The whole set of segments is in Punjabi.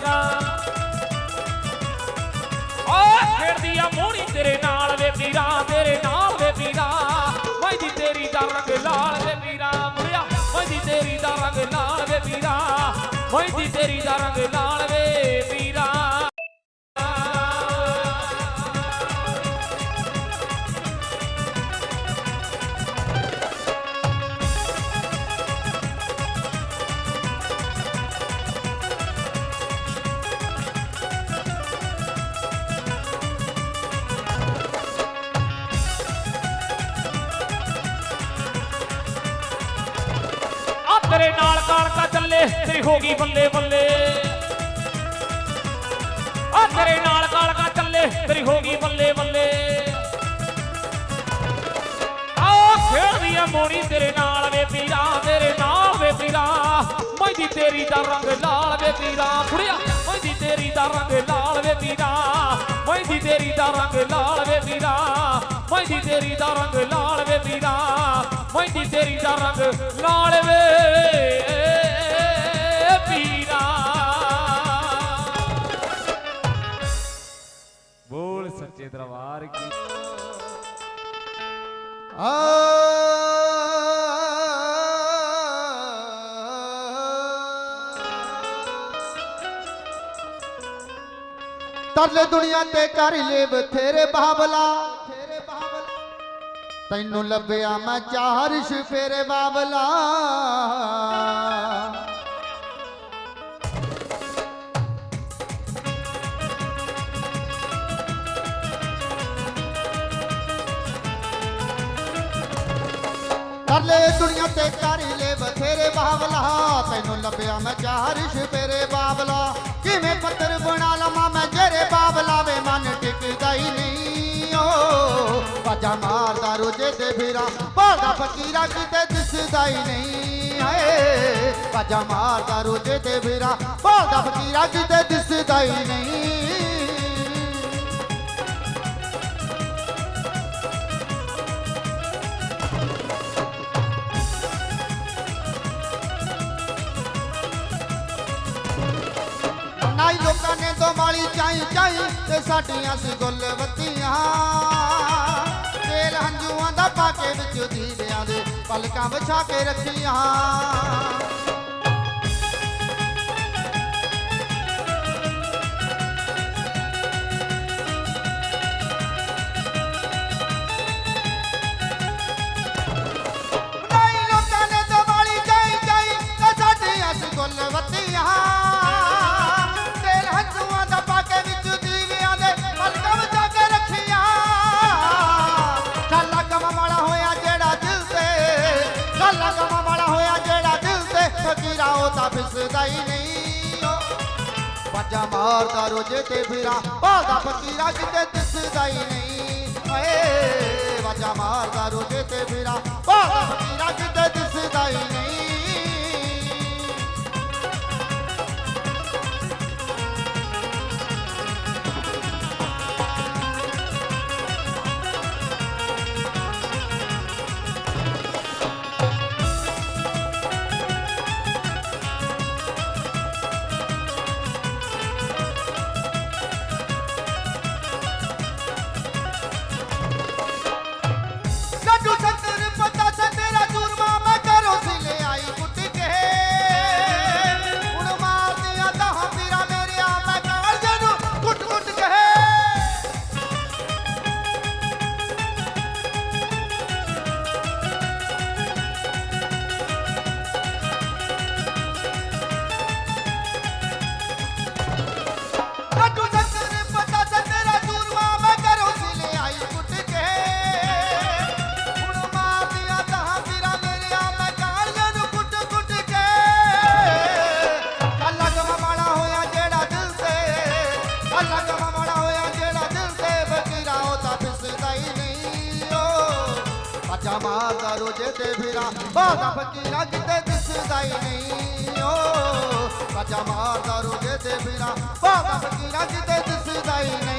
ਜਾਗਾ ਓ ਖੇਡਦੀ ਆ ਮੋਹਣੀ ਤੇਰੇ ਨਾਲ ਵੇ ਵੀਰਾ, ਤੇਰੇ ਨਾਲ ਵੇ ਵੀਰਾ। ਮੈਦੀ ਤੇਰੀ ਦਾ ਰੰਗ ਲਾਲ ਵੇ ਵੀਰਾ ਮੁੜਿਆ ਮੈਦੀ ਤੇਰੀ ਦਾ ਰੰਗ ਲਾਲ ਵੇ ਵੀਰਾ। ਮੈਦੀ ਤੇਰੀ ਦਾ ਰੰਗ ਲਾਲ ਵੇ ਆ ਨਾਲ ਕਾਲਕਾ ਚੱਲੇ ਤੇਰੀ ਹੋ ਗਈ ਬੱਲੇ ਬੱਲੇ। ਆ ਤੇਰੇ ਨਾਲ ਕਾਲਕਾ ਚੱਲੇ ਤੇਰੀ ਹੋ ਗਈ ਬੱਲੇ ਬੱਲੇ। ਆ ਖੇਡਦੀ ਆ ਮੋਣੀ ਤੇਰੇ ਨਾਲ ਵੇ ਪੀਰਾ, ਤੇਰੇ ਨਾਲ ਵੇ ਪੀਰਾ। ਮੈਦੀ ਤੇਰੀ ਦਾ ਰੰਗ ਲਾਲ ਵੇ ਪੀਰਾ। ਫੁੜਿਆ ਮੈਦੀ ਤੇਰੀ ਦਾ ਰੰਗ ਲਾਲ ਵੇ ਪੀਰਾ। ਮੈਦੀ ਤੇਰੀ ਦਾ ਰੰਗ ਲਾਲ ਵੇ ਪੀਰਾ। ਮੈਦੀ ਤੇਰੀ ਦਾ ਰੰਗ ਲਾਲ ਵੇ ਪੀਰਾ ਮੈਦੀ ਤੇਰੀ ਦਾ ਰੰਗ ਲਾਲ ਵੇ ਪੀਰਾ ਬੋਲ ਸੱਚੇ ਦਰਬਾਰ ਕੀ। ਤਰਲੇ ਦੁਨੀਆ ਤੇ ਕਰ ਲੈ ਬਥੇਰੇ ਬਾਬਲਾ ਤੇਰੇ ਬਾਬਲਾ। ਤੈਨੂੰ ਲੱਭਿਆ ਮੈਂ ਚਾਰ ਸ਼ਫੇਰੇ ਬਾਬਲਾ। ਤਰਲੇ ਦੁਨੀਆ ਤੇ ਕਰ ਲੈ ਬਥੇਰੇ ਬਾਬਲਾ। ਤੈਨੂੰ ਲੱਭਿਆ ਮੈਂ ਚਾਰ ਸ਼ਫੇਰੇ ਬਾਬਲਾ। ਕਿਵੇਂ ਪੱਤਰ ਬਣਾ ਲਵਾਂ ਮੈਂ ਜਿਹੜੇ ਬਾਬਲਾ ਵੇ, ਮਨ ਟਿਕਦਾ ਹੀ ਨਹੀਂ। ਓ ਮਾਰਦਾ ਰੋਜੇ ਤੇ ਫਿਰਾਂ। ਭਾਲਦਾ ਫਕੀਰਾ ਕਿਤੇ ਦਿਸਦਾ ਹੀ ਨਹੀਂ। ਹਾਏ ਬਾਜਾ ਮਾਰਦਾ ਰੋਜੇ ਤੇ ਫਿਰਾਂ। ਭਾਲਦਾ ਫਕੀਰਾ ਕਿਤੇ ਦਿਸਦਾ ਹੀ ਨਹੀਂ। ਨਾਈ ਲੋਕਾਂ ਨੇ ਦੋ ਮਾਲੀ ਚਾਈ ਚਾਈ ਤੇ ਸਾਡੀਆਂ ਸੀ ਗੁੱਲਵਤੀਆਂ। ਤੇਲ ਪਾ ਕੇ ਵਿੱਚ ਦੀਵਿਆਂ ਦੇ ਪਲਕਾਂ ਵਿਛਾ ਕੇ ਰੱਖੀਆਂ। ਨਾਈ ਵਾਜਾ ਮਾਰਦਾ ਰੋਜੇ ਤੇ ਫਿਰਾਂ। ਭਾਲਦਾ ਫਕੀਰਾ ਕਿਤੇ ਦਿਸਦਾ ਹੀ ਨਹੀਂ। ਓਏ ਬਾਜਾ ਮਾਰਦਾ ਰੋਜੇ ਤੇ ਫਿਰਾਂ। ਭਾਲਦਾ ਫਕੀਰਾ ਕਿਤੇ ਦਿਸਦਾ ਹੀ ਨਹੀਂ। ਅੱਜਾ ਮਾਰਦਾ ਰੋਜੇ ਤੇ ਫਿਰਾਂ ਬਾਦਾ ਫਕੀਰਾ ਕਿਤੇ ਦਿਸਦਾ ਹੀ ਨਹੀਂ।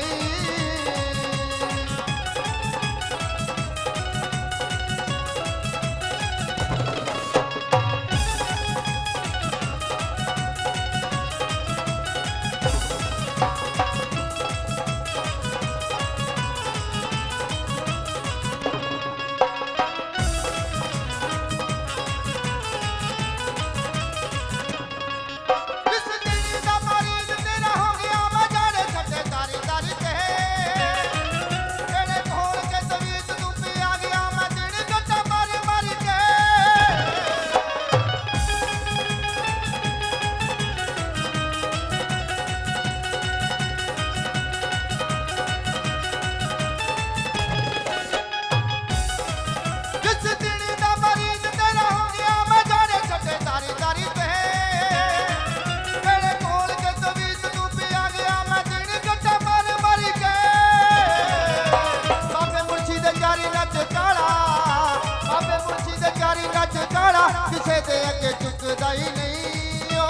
ਕਿਸੇ ਦੇ ਅੱਗੇ ਝੁਕਦਾ ਹੀ ਨਹੀਂ ਓ।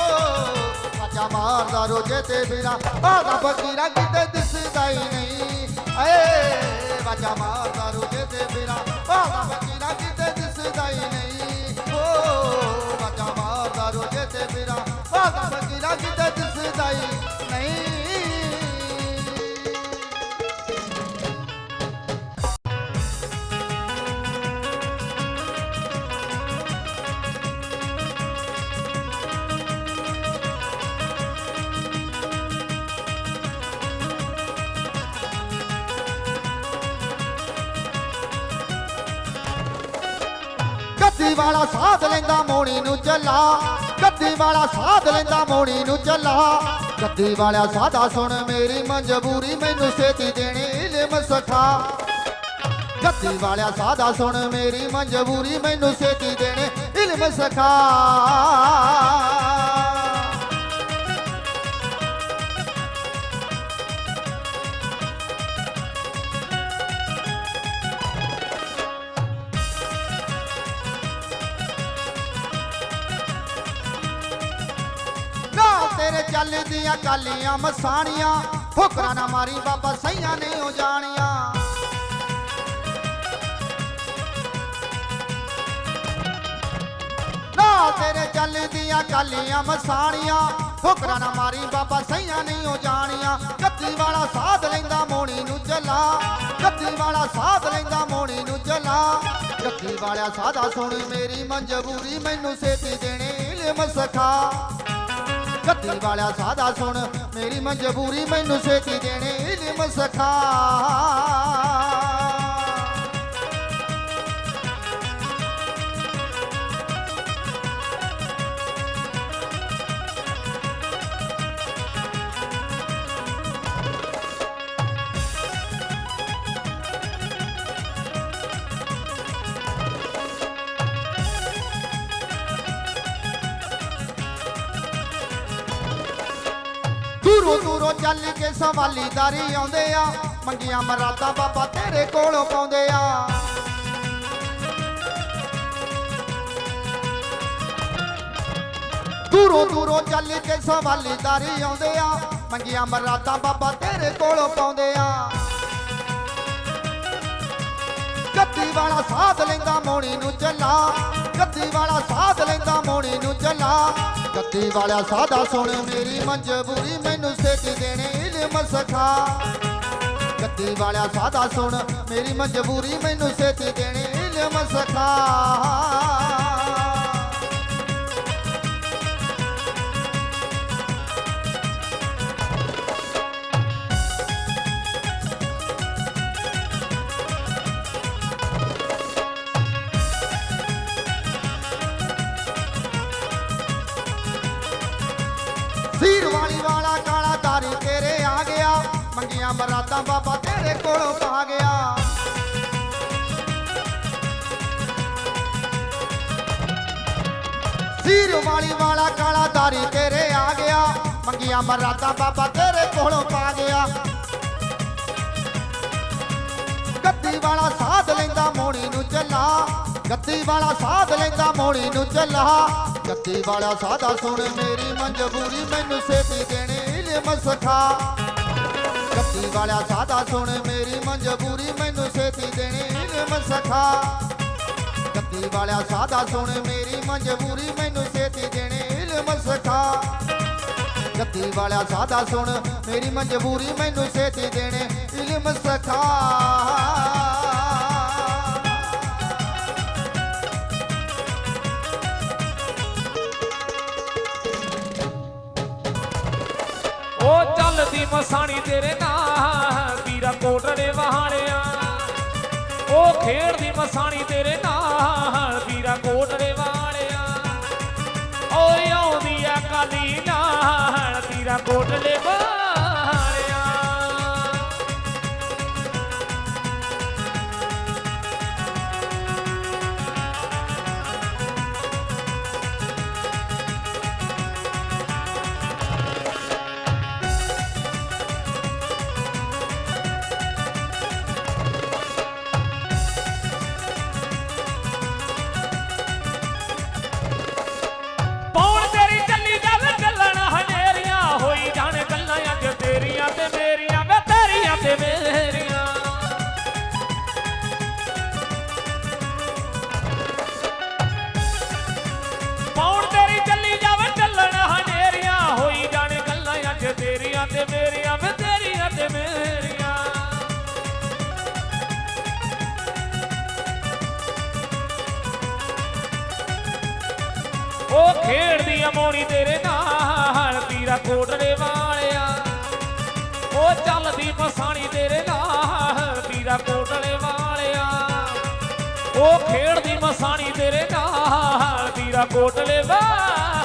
ਆਜਾ ਮਾਰਦਾ ਰੋਜੇ ਤੇ ਫਿਰਾਂ ਆਦਾ ਫਕੀਰਾ ਕਿਤੇ ਦਿਸਦਾ ਹੀ ਨਹੀਂ। ਏ ਵਾਜਾ ਮਾਰਦਾ ਰੋਜੇ ਤੇ ਫਿਰਾਂ ਆਦਾ ਫਕੀਰਾ ਕਿਤੇ ਦਿਸਦਾ ਹੀ ਨਹੀਂ। ਓ ਵਾਜਾ ਮਾਰਦਾ ਰੋਜੇ ਤੇ ਫਿਰਾਂ ਆਦਾ ਫਕੀਰਾ ਕਿਤੇ ਦਿਸਦਾ ਹੀ ਨਹੀਂ। ਗੱਦੀ ਵਾਲਾ ਸਾਧ ਲੈਂਦਾ ਮੋਣੀ ਨੂੰ ਚੱਲਾ। ਗੱਦੀ ਵਾਲਾ ਸਾਧ ਲੈਂਦਾ ਮੋਣੀ ਨੂੰ ਚੱਲਾ। ਗੱਦੀ ਵਾਲਾ ਸਾਦਾ ਸੁਣ, ਮੇਰੀ ਮਜਬੂਰੀ ਮੈਨੂੰ ਛੇਤੀ ਦੇਣੀ ਇਲਮ ਸਖਾ ਗੱਦੀ ਵਾਲਾ ਸਾਦਾ ਸੁਣ, ਮੇਰੀ ਮਜਬੂਰੀ ਮੈਨੂੰ ਛੇਤੀ ਦੇਣੀ ਇਲਮ ਸਖਾ ਚੱਲਦੀਆਂ ਕਾਲੀਆਂ ਮਸਾਣੀਆਂ, ਠੋਕਰਾਂ ਨਾ ਮਾਰੀ ਬਾਬਾ ਸਈਆਂ ਨੇ ਹੋ ਜਾਣੀਆਂ। ਨਾ ਤੇਰੇ ਚੱਲਦੀਆਂ ਕਾਲੀਆਂ ਮਸਾਣੀਆਂ, ਠੋਕਰਾਂ ਨਾ ਮਾਰੀ ਬਾਬਾ ਸਈਆਂ ਨਹੀਂ ਹੋ ਜਾਣੀਆਂ। ਗੱਦੀ ਵਾਲਾ ਸਾਧ ਲੈਂਦਾ ਮੋਣੀ ਨੂੰ ਚਲਾ ਗੱਦੀ ਵਾਲਾ ਸਾਧ ਲੈਂਦਾ ਮੋਣੀ ਨੂੰ ਚਲਾ ਗੱਦੀ ਵਾਲਾ ਸਾਧਾ ਸੁਣ, ਮੇਰੀ ਮਜਬੂਰੀ ਮੈਨੂੰ ਸੇਤੀ ਦੇਣੇ ਇਲਮ ਸਖਾ ਗੱਦੀ ਵਾਲਾ ਸਾਦਾ ਸੁਣ। ਮੇਰੀ ਮਜਬੂਰੀ ਮੈਨੂੰ ਛੇਤੀ ਦੇਣੇ। ਇਲਮ ਸਖਾ। ਦੂਰੋਂ ਦੂਰੋਂ ਚੱਲ ਕੇ ਸਵਾਲੀਦਾਰੀ ਆਉਂਦੇ ਆ। ਮੰਗੀਆਂ ਮਰਾਦਾ ਬਾਬਾ ਤੇਰੇ ਕੋਲੋਂ ਪਾਉਂਦੇ ਆ। ਦੂਰੋਂ ਦੂਰੋਂ ਚੱਲ ਕੇ ਸਵਾਲੀ ਆਉਂਦੇ ਆ। ਮੰਗੀਆਂ ਮਰਾਦਾ ਬਾਬਾ ਤੇਰੇ ਕੋਲੋਂ ਪਾਉਂਦੇ ਆ। ਗੱਦੀ ਵਾਲਾ ਸਾਥ ਲੈਂਦਾ ਮੋਣੀ ਨੂੰ ਚੱਲਾ ਗੱਦੀ ਵਾਲਾ ਸਾਥ ਲੈਂਦਾ ਮੋਣੀ ਨੂੰ ਚੱਲਾ ਗੱਦੀ ਵਾਲਾ ਸਾਦਾ ਸੁਣ, ਮੇਰੀ ਮਜਬੂਰੀ ਮੈਨੂੰ ਛੇਤੀ ਦੇਣੇ ਇਲਮ ਸਖਾ ਗੱਦੀ ਵਾਲਾ ਸਾਦਾ ਸੁਣ, ਮੇਰੀ ਮਜਬੂਰੀ ਮੈਨੂੰ ਛੇਤੀ ਦੇਣੇ ਇਲਮ ਸਖਾ ਮੰਗੀਆਂ ਮਰਾਦਾਂ ਬਾਬਾ ਤੇਰੇ ਕੋਲੋਂ ਪਾ ਗਿਆ। ਸੀਰ ਵਾਲੀ ਵਾਲਾ ਕਾਲਾ ਤਾਰੀ ਤੇਰੇ ਆ ਗਿਆ। ਮੰਗੀਆਂ ਮਰਾਦਾਂ ਬਾਬਾ ਤੇਰੇ ਕੋਲੋਂ ਪਾ ਗਿਆ। ਗੱਦੀ ਵਾਲਾ ਸਾਧ ਲੈਂਦਾ ਮੋਣੀ ਨੂੰ ਚੱਲਾ। ਗੱਦੀ ਵਾਲਾ ਸਾਧ ਲੈਂਦਾ ਮੋਣੀ ਨੂੰ ਚੱਲਾ। ਗੱਦੀ ਵਾਲਾ ਸਾਦਾ ਸੁਣ ਮੇਰੀ ਮਜਬੂਰੀ, ਮੈਨੂੰ ਛੇਤੀ ਦੇਣੇ ਇਲਮ ਸਖਾ ਗੱਦੀ ਸਾਦਾ ਸੁਣ, ਮੇਰੀ ਮਜਬੂਰੀ ਮੈਨੂੰ ਛੇਤੀ ਦੇਣੀ ਇਲਮ ਸਖਾ। ਗੱਦੀ ਵਾਲਾ ਸਾਦਾ ਸੁਣ, ਮੇਰੀ ਮਜਬੂਰੀ ਮੈਨੂੰ ਛੇਤੀ ਦੇਣੀ ਇਲਮ ਸਖਾ। ਗੱਦੀ ਵਾਲਾ ਸਾਦਾ ਸੁਣ, ਮੇਰੀ ਮਜਬੂਰੀ ਮੈਨੂੰ ਛੇਤੀ ਦੇਣੀ ਇਲਮ ਸਖਾ। ਉਹ ਚੱਲਦੀ ਮਸਾਣੀ ਤੇਰੇ ਨਾਲ। ਵੀਰਾ ਕੋਟੜੇ ਵਹਾਣਿਆ ਉਹ ਖੇਡਦੀ ਮਸਾਣੀ ਤੇਰੇ ਨਾਲ, ਵੀਰਾ ਕੋਟੜੇ ਵਹਾਣਿਆ ਓਏ ਆਉਂਦੀ ਆ ਕਾਲੀ ਨਾਲ, ਵੀਰਾ ਕੋਟਲੇ ਵਹਾਣਿਆ ਮੋਣੀ ਤੇਰੇ ਨਾਲ, ਪੀਰਾ ਕੋਟੜੇ ਵਾਲਿਆ। ਉਹ ਚੱਲਦੀ ਮਸਾਣੀ ਤੇਰੇ ਨਾਲ, ਪੀਰਾ ਕੋਟੜੇ ਵਾਲਿਆ। ਉਹ ਖੇਡਦੀ ਮਸਾਣੀ ਤੇਰੇ ਨਾਲ, ਪੀਰਾ ਕੋਟਲੇ ਵਾਲਿਆ।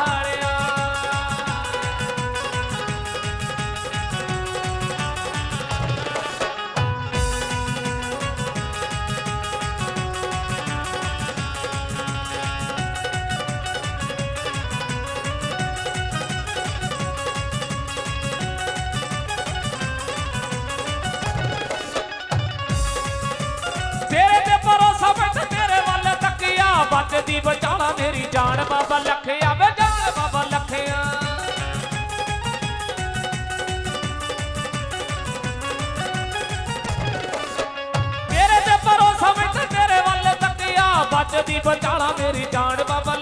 ਬਚਾਣਾ ਜਾਨ ਬਾਬਾ ਲੱਖਿਆ ਵੇ ਜਾਨ ਬਾਬਾ ਲੱਖਿਆ ਤੇਰੇ ਤੇ ਭਰੋਸਾ ਬੈਠ ਤੇਰੇ ਵੱਲ ਤੱਕਿਆ ਬਚਦੀ ਬਚਾਣਾ ਮੇਰੀ ਜਾਨ ਬਾਬਾ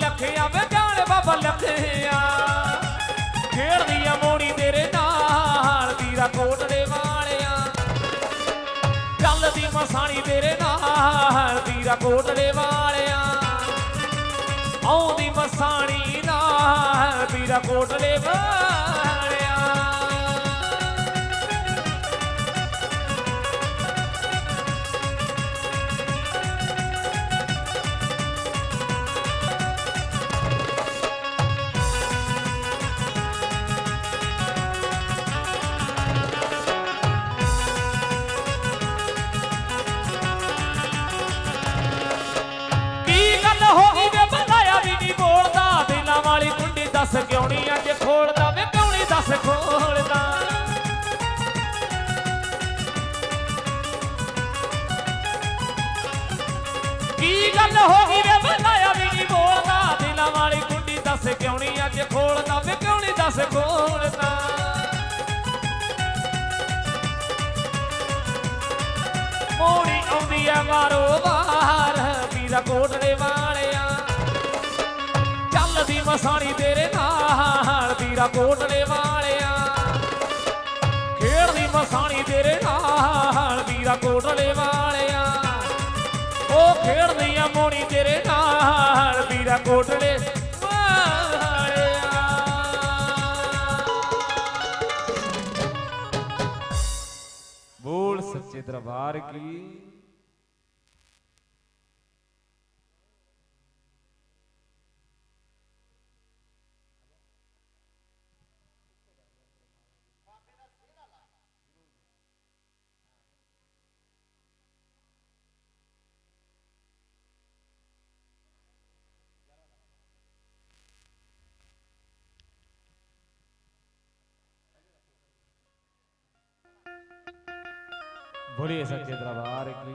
ਦੱਸ ਕਿਉਂ ਅੱਜ ਖੋਲਦਾ ਵੇ, ਕਿਉਂ ਦੱਸ ਖੋਲਦਾ ਕੀ ਗੱਲ ਹੋ ਗਈ ਵੇ ਬਲਾਇਆ ਵੀ ਨਹੀਂ ਬੋਲਦਾ। ਦਿਲਾਂ ਵਾਲੀ ਕੁੰਡੀ ਦੱਸ ਕਿਉਂ ਨਹੀਂ ਅੱਜ ਖੋਲਦਾ ਵੇ, ਕਿਉਂ ਨਹੀਂ ਦੱਸ ਖੋਲਦਾ ਮੋੜੀ ਆਉਂਦੀ ਐ ਮਾਰੋ ਬਾਹਰ ਵੀਰਾ ਕੋਟੜੇ ਵਾਲਿਆ। ਚੱਲਦੀ ਮਸਾਣੀ ਤੇਰੇ ਨਾਲ, ਵੀਰਾ ਕੋਟਲੇ ਵਾਲਿਆ। ਖੇਡਦੀ ਮਸਾਣੀ ਤੇਰੇ ਨਾਲ, ਵੀਰਾ ਕੋਟਲੇ ਵਾਲਿਆ। ਉਹ ਖੇਡਦੀ ਆ ਮੋਣੀ ਤੇਰੇ ਨਾਲ, ਵੀਰਾ ਕੋਟਲੇ ਬੋਲ ਸੱਚੇ ਦਰਬਾਰ ਕੀ? ਬੋਲੀਏ ਸੱਚੇ ਦਰਬਾਰ ਕੀ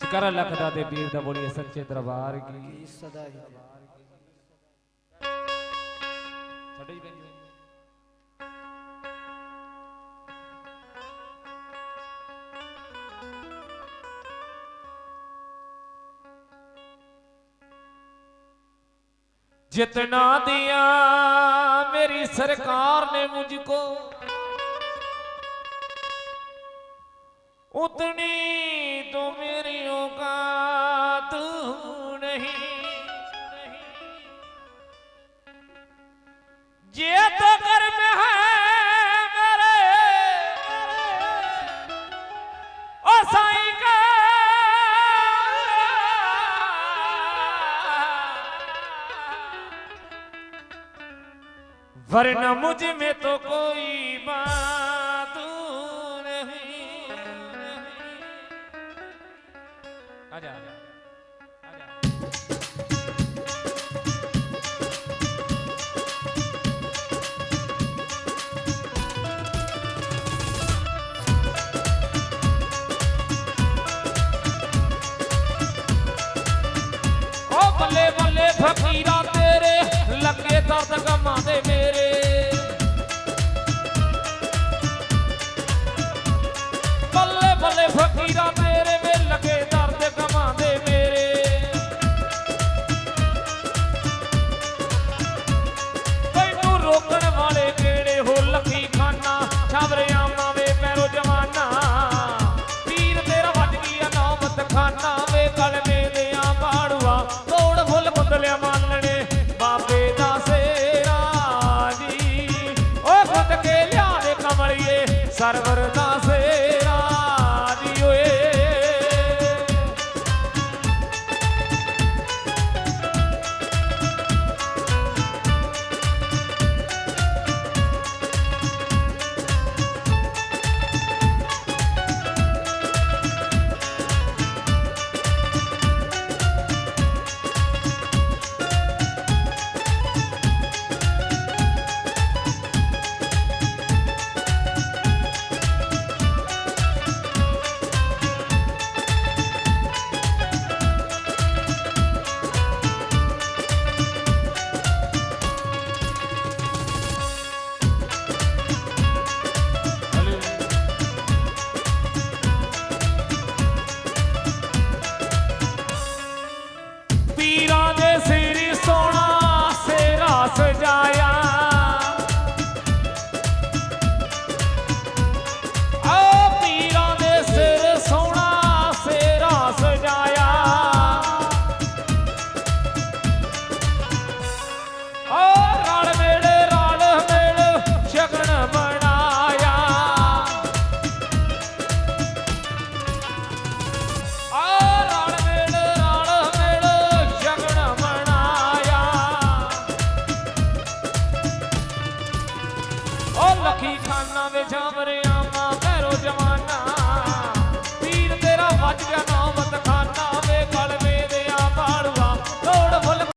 ਚਕਰ ਲਖਦਾ ਦੇ ਵੀਰ ਦਾ ਬੋਲੀਏ ਸੱਚੇ ਦਰਬਾਰ ਕੀ ਸਦਾ ਹੀ। ਛੱਡੋ ਜੀ जितना दिया मेरी सरकार ने मुझको उतनी तो मेरी औकात नहीं ये तो वरना मुझ में तो कोई